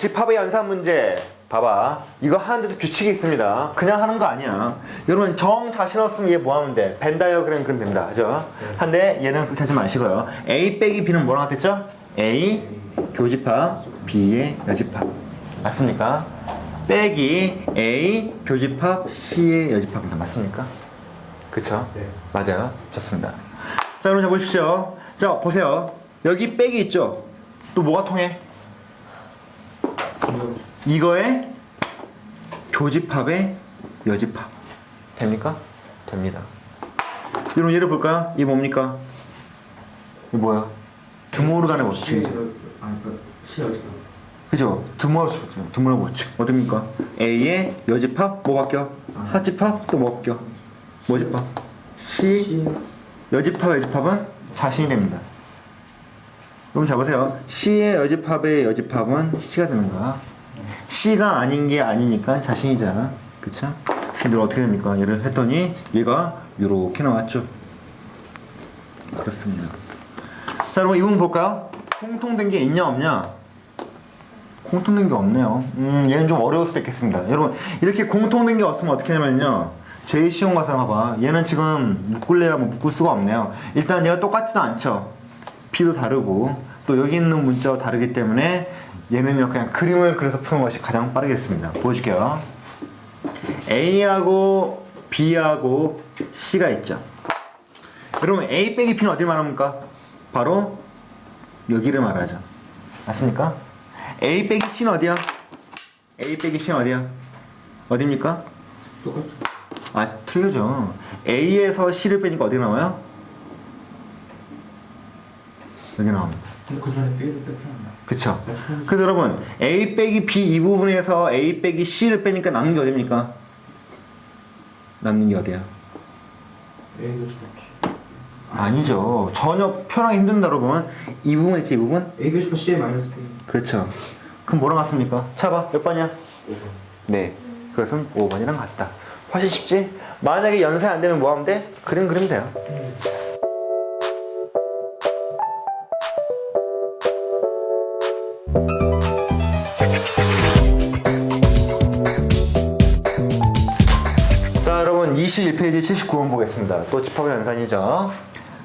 집합의 연산 문제. 봐봐. 이거 하는데도 규칙이 있습니다. 그냥 하는 거 아니야. 여러분, 정 자신 없으면 얘 뭐 하면 돼? 벤 다이어그램 그리면 됩니다. 그죠? 한데 얘는 그렇게 하지 마시고요. A 빼기 B는 뭐랑 같았죠? A 교집합, B의 여집합. 맞습니까? 빼기 A 교집합, C의 여집합입니다. 맞습니까? 그쵸? 네. 맞아요. 좋습니다. 자, 그럼 자 보십시오. 자, 보세요. 여기 빼기 있죠? 또 뭐가 통해? 이거에 교집합에 여집합. 됩니까? 됩니다. 여러분 예를 볼까요? 이 뭡니까? 이 뭐야? 드모르간의 법칙. 그 그죠? 드모르 드모르 법칙. 어딥니까? A의 여집합 뭐 바뀌어? 하집합 또 뭐 바뀌어? 뭐집합? C 시 여집합 여집합은 자신이 됩니다. 그럼 자 보세요. C의 여집합의 여집합은 C가 되는 거야. C가 아닌 게 아니니까 자신이잖아. 그쵸? 근데 어떻게 됩니까? 얘를 했더니 얘가 이렇게 나왔죠. 그렇습니다. 자, 여러분 이 부분 볼까요? 공통된 게 있냐 없냐? 공통된 게 없네요. 음, 얘는 좀 어려울 수도 있겠습니다. 여러분, 이렇게 공통된 게 없으면 어떻게 하냐면요. 제일 쉬운 거 생각해봐. 얘는 지금 묶을래야 뭐 묶을 수가 없네요. 일단 얘가 똑같지도 않죠. P도 다르고, 또 여기 있는 문자와 다르기 때문에 얘는요, 그냥 그림을 그려서 푸는 것이 가장 빠르겠습니다. 보여줄게요. A하고 B하고 C가 있죠. 여러분, A 빼기 B는 어디 말합니까? 바로 여기를 말하죠. 맞습니까? A 빼기 C는 어디야? A 빼기 C는 어디야? 어딥니까? 똑같죠 아, 틀리죠. A에서 C를 빼니까 어디 나와요? 여기 나옵니다. 그 전에 B를 않나 그쵸? 그래서 여러분, A 빼기 B 이 부분에서 A 빼기 C를 빼니까 남는 게 어딥니까? 남는 게 어디야? A도 좋지 아니죠. 전혀 표현하기 힘든다, 여러분. 이 부분 있지, 이 부분? A 교집합 C에 마이너스 B 그렇죠. 그럼 뭐랑 같습니까? 차봐, 몇 번이야? 5번 네. 그것은 5번이랑 같다. 훨씬 쉽지? 만약에 연세 안 되면 뭐 하면 돼? 그림 그리면 돼요. 21페이지 79번 보겠습니다. 또 집합의 연산이죠.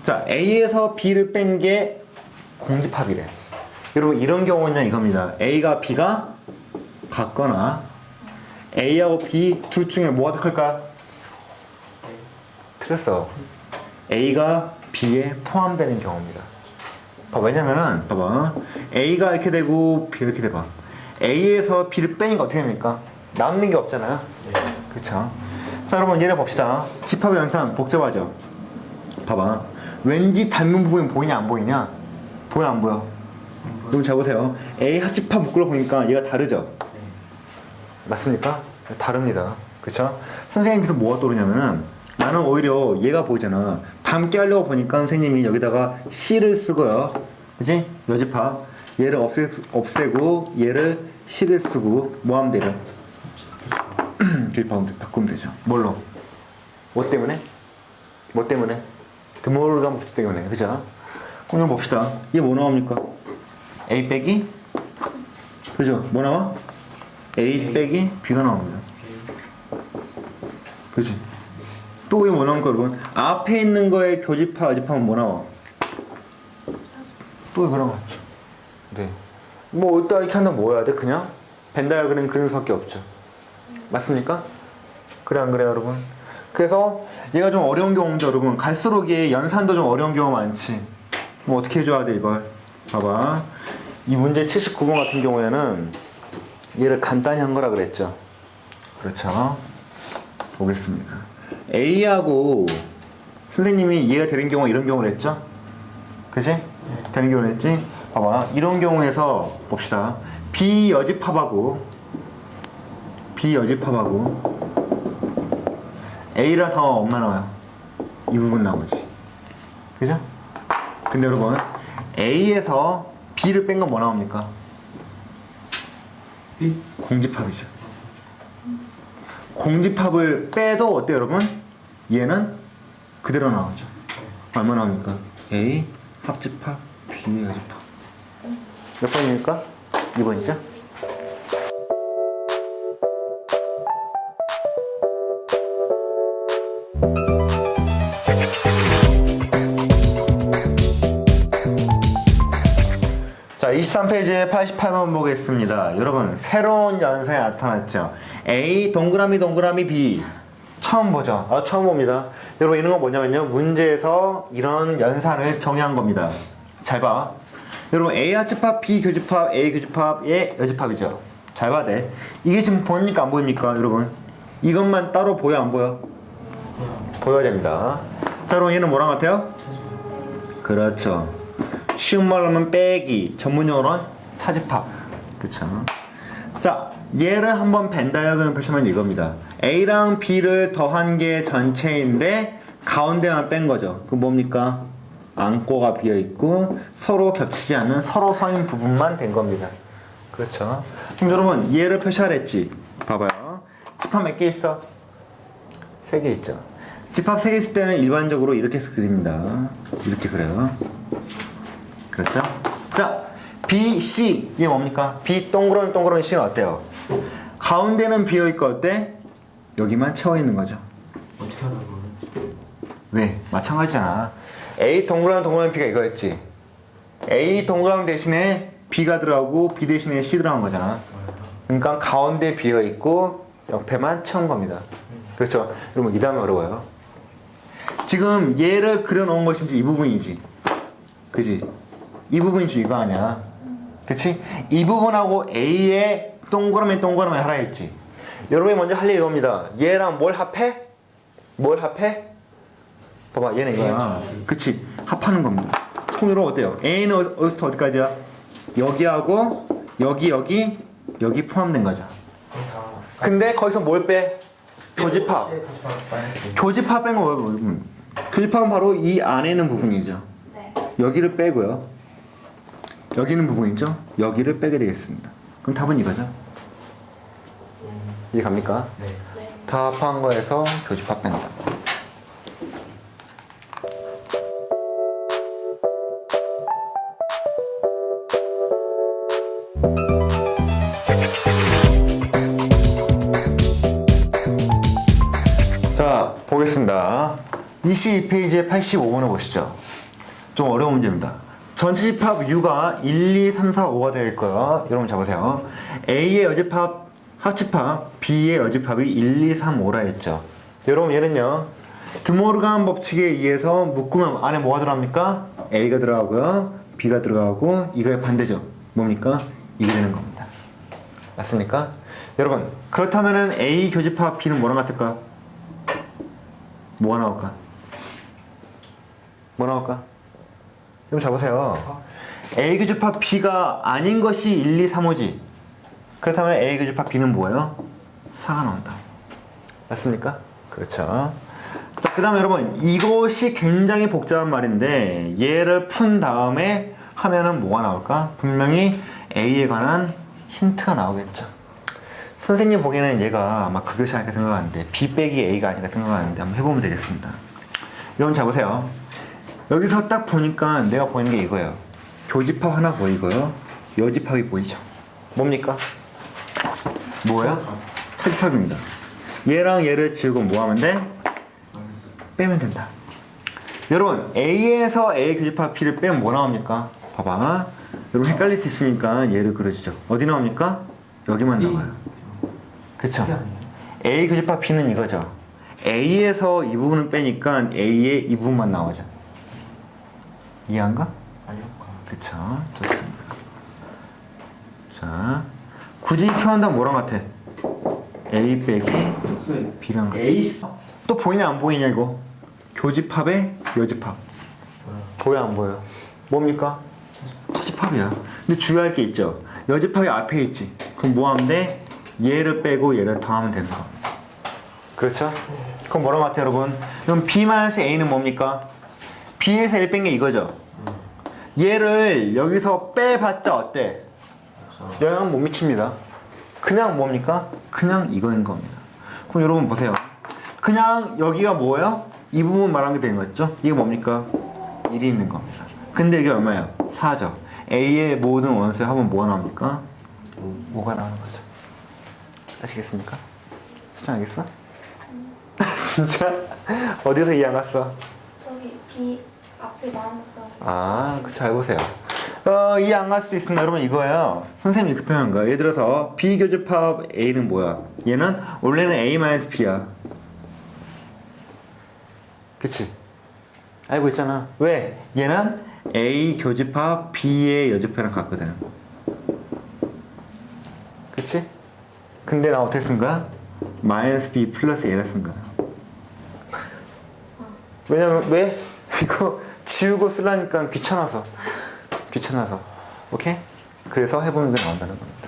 자, A에서 B를 뺀 게 공집합이래. 여러분 이런 경우는 이겁니다. A가 B가 같거나 A하고 B 둘 중에 뭐가 더 클까? 틀렸어. A가 B에 포함되는 경우입니다. 봐, 왜냐면은, 봐봐. A가 이렇게 되고, B가 이렇게 돼봐. A에서 B를 빼니까 어떻게 됩니까? 남는 게 없잖아요. 그쵸? 자, 여러분, 예를 봅시다. 집합의 연산 복잡하죠? 봐봐. 왠지 닮은 부분이 보이냐, 안 보이냐? 보여, 안 보여? 그럼 잘 보세요. A 합집합 묶으러 보니까 얘가 다르죠? 맞습니까? 다릅니다. 그쵸? 선생님께서 뭐가 떠오르냐면은 나는 오히려 얘가 보이잖아. 닮게 하려고 보니까 선생님이 여기다가 C를 쓰고요. 그지? 여집합. 얘를 없애, 없애고 얘를 C를 쓰고 뭐 하면 되 죠? 교집합 바꾸면 되죠. 뭘로? 뭐 때문에? 뭐 때문에? 드모르간 법칙 때문에. 그죠? 그럼 좀 봅시다. 이게 뭐 나옵니까? A 빼기? 그죠? 뭐 나와? A 빼기 B가 나옵니다. 그지? 또 이게 뭐 나올까, 여러분? 앞에 있는 거에 교집합, 어집합은 뭐 나와? 또 그런 거 같죠. 네. 뭐, 일단 이렇게 한다면 뭐 해야 돼? 그냥? 벤다이어그램 그리는 수밖에 없죠. 맞습니까? 그래, 안 그래요, 여러분? 그래서 얘가 좀 어려운 경우인데, 여러분. 갈수록 얘 연산도 좀 어려운 경우 많지. 뭐, 어떻게 해줘야 돼, 이걸? 봐봐. 이 문제 79번 같은 경우에는 얘를 간단히 한 거라 그랬죠. 그렇죠. 보겠습니다. A하고 선생님이 이해가 되는 경우가 이런 경우를 했죠? 그지? 되는 경우를 했지? 봐봐. 이런 경우에서 봅시다. B 여집합하고 B 여집합하고 A랑 더 얼마 나와요? 이 부분 나오지. 그죠? 근데 여러분 A에서 B를 뺀 건 뭐 나옵니까? B 공집합이죠. 공집합을 빼도 어때요, 여러분? 얘는 그대로 나오죠. 얼마 나옵니까? A 합집합, B 여집합. 몇 번입니까? 2번이죠? 자, 23페이지 88번 보겠습니다. 여러분, 새로운 연산이 나타났죠. A, 동그라미, 동그라미, B. 처음 보죠. 아, 처음 봅니다. 여러분, 이런 거 뭐냐면요. 문제에서 이런 연산을 정의한 겁니다. 잘 봐. 여러분, A 하츠팝, B 교집합, A 교집합의 여집합이죠. 잘 봐야 돼. 이게 지금 보입니까? 안 보입니까? 여러분. 이것만 따로 보여, 안 보여? 보여야 됩니다. 자, 여러분, 얘는 뭐랑 같아요? 그렇죠. 쉬운 말로 하면 빼기, 전문용어로는 차집합. 그쵸. 자, 얘를 한번 벤 다이어그램 펼치면 이겁니다. A랑 B를 더한 게 전체인데 가운데만 뺀 거죠. 그 뭡니까? 안고가 비어 있고 서로 겹치지 않는 서로 서인 부분만 된 겁니다. 그렇죠. 그럼 여러분 얘를 표시하랬지. 봐봐요. 집합 몇 개 있어? 세 개 있죠. 집합 세 개 있을 때는 일반적으로 이렇게 그립니다. 이렇게 그려요. 그렇죠? 자, B, C 이게 뭡니까? B 동그라미 동그라미 C는 어때요? 가운데는 비어 있고 어때? 여기만 채워 있는 거죠. 어떻게 하나 이거는? 왜? 마찬가지잖아. A 동그라미 동그라미 B가 이거였지. A 동그라미 대신에 B가 들어가고 B 대신에 C 들어간 거잖아. 그러니까 가운데 비어 있고 옆에만 채운 겁니다. 그렇죠? 여러분 이 다음에 어려워요. 지금 얘를 그려놓은 이제 이 부분이지. 그지? 이 부분이 지금 이거 아니야. 그치? 이 부분하고 A의 동그라미 동그라미 하라 했지. 여러분이 먼저 할 일이 이겁니다. 얘랑 뭘 합해? 뭘 합해? 봐봐 얘는 이거야. 그치? 합하는 겁니다. 여러분 어때요? A는 어디- 어디부터 어디까지야? 여기하고 여기 여기 여기 포함된 거죠. 그럼 다. 근데 거기서 뭘 빼? 교집합. 네, 교집합 뺀거 뭐예요? 여러분? 교집합은 바로 이 안에 있는 부분이죠. 네. 여기를 빼고요. 여기 있는 부분이죠. 여기를 빼게 되겠습니다. 그럼 답은 이거죠. 이해 갑니까? 네. 네. 다 합한 거에서 교집합 뺀다. 자, 보겠습니다. 22페이지에 85번을 보시죠. 좀 어려운 문제입니다. 전체 집합 U가 1, 2, 3, 4, 5가 되어 있고요. 여러분 잡으세요. A의 여집합, 합집합, B의 여집합이 1, 2, 3, 5라 했죠. 여러분 얘는요. 드모르간 법칙에 의해서 묶으면 안에 뭐가 들어갑니까? A가 들어가고요. B가 들어가고 이거의 반대죠. 뭡니까? 이게 되는 겁니다. 맞습니까? 여러분 그렇다면은 A 교집합 B는 뭐랑 같을까? 뭐가 나올까? 뭐 나올까? 좀 잡으세요. A 교집합 B가 아닌 것이 1, 2, 3, 5지. 그렇다면 A 교집합 B는 뭐예요? 4가 나온다. 맞습니까? 그렇죠. 자, 그 다음에 여러분, 이것이 굉장히 복잡한 말인데, 얘를 푼 다음에 하면은 뭐가 나올까? 분명히 A에 관한 힌트가 나오겠죠. 선생님 보기에는 얘가 아마 그 교시 아닐까 생각하는데, B 빼기 A가 아닐까 생각하는데, 한번 해보면 되겠습니다. 여러분 잘 보세요. 여기서 딱 보니까 내가 보이는 게 이거예요. 교집합 하나 보이고요. 여집합이 보이죠. 뭡니까? 뭐예요? 차집합입니다. 얘랑 얘를 지우고 뭐 하면 돼? 빼면 된다. 여러분 A에서 A 교집합 B를 빼면 뭐 나옵니까? 봐봐. 여러분 헷갈릴 수 있으니까 얘를 그려주죠. 어디 나옵니까? 여기만. 나와요. 그쵸? A 교집합 B는 이거죠. A에서 이 부분을 빼니까 A의 이 부분만 나오죠. 이해한가? 아니요. 그쵸. 좋습니다. 자, 굳이 표현한다면 뭐랑 같아? A 빼기 네. B랑 같아. A. 또 보이냐 안 보이냐 이거? 교집합에 여집합. 보여 안 보여? 뭡니까? 차집합이야. 근데 주의할 게 있죠. 여집합이 앞에 있지. 그럼 뭐 하면 돼? 얘를 빼고 얘를 더하면 되는 거. 그렇죠? 그럼 뭐랑 같아 여러분? 그럼 B-A는 뭡니까? B에서 1 뺀 게 이거죠. 얘를 여기서 빼봤자 어때? 영향 못 미칩니다. 그냥 뭡니까? 그냥 이거인 겁니다. 그럼 여러분 보세요. 그냥 여기가 뭐예요? 이 부분 말한 게 되는 거죠? 이게 뭡니까? 1이 있는 겁니다. 근데 이게 얼마예요? 4죠. A의 모든 원수의 합은 뭐가 나옵니까? 5가 나오는 거죠. 아시겠습니까? 수정 알겠어? 진짜? 어디서 이해 안 갔어? 저기 B 앞에 나왔어. 아, 그잘 보세요. 어, 이해 안 갈 수도 있습니다. 여러분, 이거예요. 선생님이 급표현한 거예요. 예를 들어서, 비교집합 A는 뭐야? 얘는 원래는 A-B야. 그치? 알고 있잖아. 왜? 얘는 A 교집합 B의 여집합이랑 같거든. 그치? 근데 나 어떻게 쓴 거야? 마이너스 B 플러스 A를 쓴 거야. 왜냐면 왜? 이거 지우고 쓰려니까 귀찮아서. 귀찮아서. 오케이? 그래서 해보는 게 나온다는 겁니다.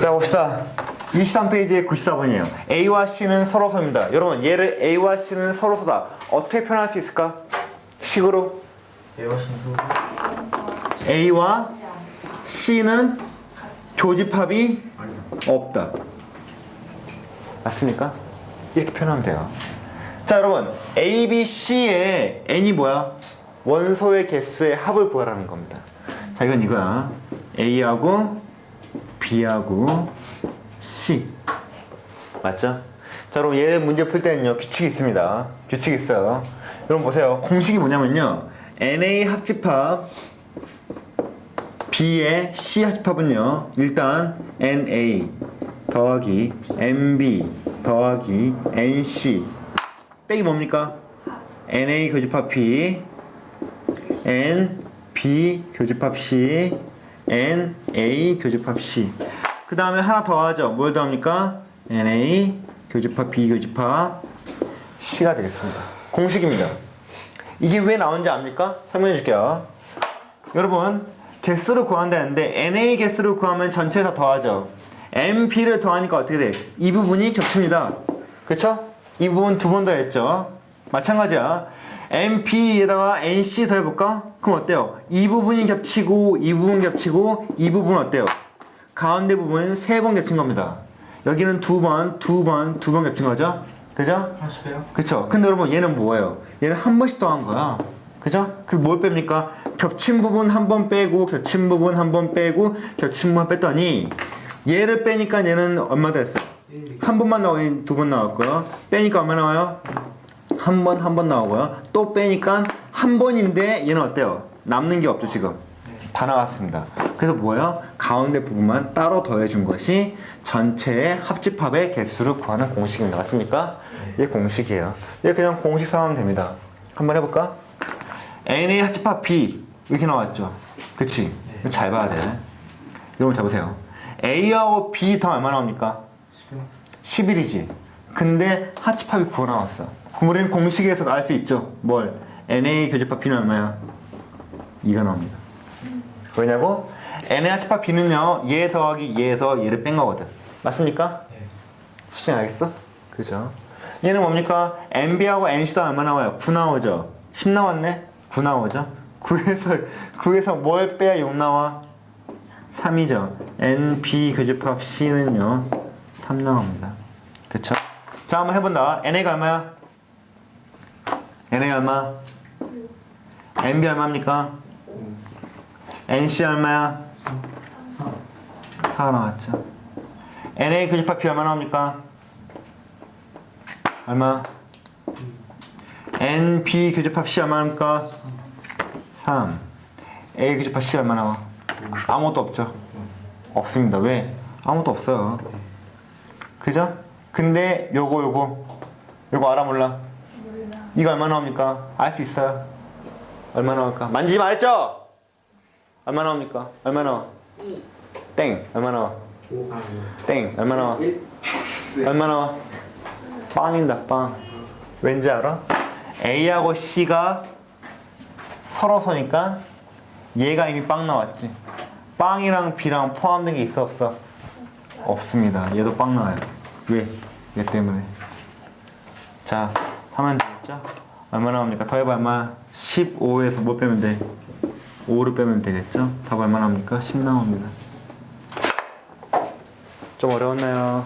자 봅시다. 23페이지에 94번이에요. A와 C는 서로서입니다. 여러분 얘를 A와 C는 서로서다. 어떻게 표현할 수 있을까? 식으로? 배워신 소 A와 C는 아니다. 없다. 맞습니까? 이렇게 표현하면 돼요. 자, 여러분. A, B, C의 N이 뭐야? 원소의 개수의 합을 구하라는 겁니다. 자, 이건 이거야. A하고 B하고 C. 맞죠? 자, 여러분, 얘 문제 풀 때는요, 규칙이 있습니다. 규칙이 있어요. 여러분 보세요. 공식이 뭐냐면요. NA 합집합 B의 C 합집합은요. 일단 NA 더하기 NB 더하기 NC 빼기 뭡니까? NA 교집합 B NB 교집합 C NA 교집합 C 그 다음에 하나 더 하죠. 뭘 더합니까? NA 교집합 B 교집합 C가 되겠습니다. 공식입니다. 이게 왜 나온지 압니까? 설명해 줄게요. 여러분, 개수를 구한다는데 NA 개수를 구하면 전체 다 더하죠. MP를 더하니까 어떻게 돼? 이 부분이 겹칩니다. 그쵸? 이 부분 두 번 더 했죠. 마찬가지야. MP에다가 NC 더해볼까? 그럼 어때요? 이 부분이 겹치고, 이 부분 겹치고, 이 부분 어때요? 가운데 부분은 세번 겹친 겁니다. 여기는 두 번, 두 번, 두 번 겹친 거죠? 그죠? 그쵸? 근데 여러분 얘는 뭐예요? 얘는 한 번씩 더한 거야. 그죠? 그 뭘 뺍니까? 겹친 부분 한 번 빼고 겹친 부분 한 번 빼고 겹친 부분 뺐더니 얘를 빼니까 얘는 얼마 됐어요? 한 번만 나오고 두번 나왔고요. 빼니까 얼마 나와요? 한 번, 한 번 나오고요. 또 빼니까 한 번인데 얘는 어때요? 남는 게 없죠, 지금. 다 나왔습니다. 그래서 뭐예요? 가운데 부분만 따로 더해준 것이 전체의 합집합의 개수를 구하는 공식입니다. 맞습니까? 이게 공식이에요. 얘 그냥 공식 삼으면 됩니다. 한번 해볼까? NA 합집합 B 이렇게 나왔죠? 그치? 이거 잘 봐야 돼. 여러분 잘 보세요. A하고 B 더 얼마 나옵니까? 11이지. 근데 합집합이 9 나왔어. 그럼 우리는 공식에서 알 수 있죠. 뭘? NA 교집합 B는 얼마야? 2가 나옵니다. 왜냐고? NA 합집합 B는요, 얘 더하기 얘에서 얘를 뺀 거거든. 맞습니까? 네. 수정 알겠어? 그죠? 얘는 뭡니까? NB하고 NC도 얼마 나와요? 9 나오죠? 10 나왔네? 9 나오죠? 9에서, 9에서 뭘 빼야 6 나와? 3이죠. NB 교집합 C는요, 3 나옵니다. 그쵸? 자, 한번 해본다. NA가 얼마야? NA 얼마? NB 얼마입니까? NC 얼마야? 3 4가 나왔죠. NA 교집합 B 얼마 나옵니까? 얼마? NB 교집합 C 얼마 나옵니까? 3. A 교집합 C 얼마 나와? 아무것도 없죠. 없습니다. 왜? 아무것도 없어요. 그죠? 근데 요거 요거 요거 알아 몰라? 몰라. 이거 얼마 나옵니까? 알 수 있어요. 얼마 나올까? 만지지 말랬죠? 얼마 나옵니까? 얼마 나와? 땡. 얼마 나와? 5 아, 땡. 얼마 나와? 1 얼마 나와? 빵입니다. 빵. 왠지 알아? A하고 C가 서로서니까 얘가 이미 빵 나왔지. 빵이랑 B랑 포함된 게 있어 없어? 없습니다. 얘도 빵 나와요. 왜? 얘 때문에. 자, 하면 되겠죠? 얼마 나옵니까? 더해봐 얼마? 15에서 뭐 빼면 돼? 5를 빼면 되겠죠? 답 얼마 나옵니까? 10 나옵니다. 좀 어려웠나요?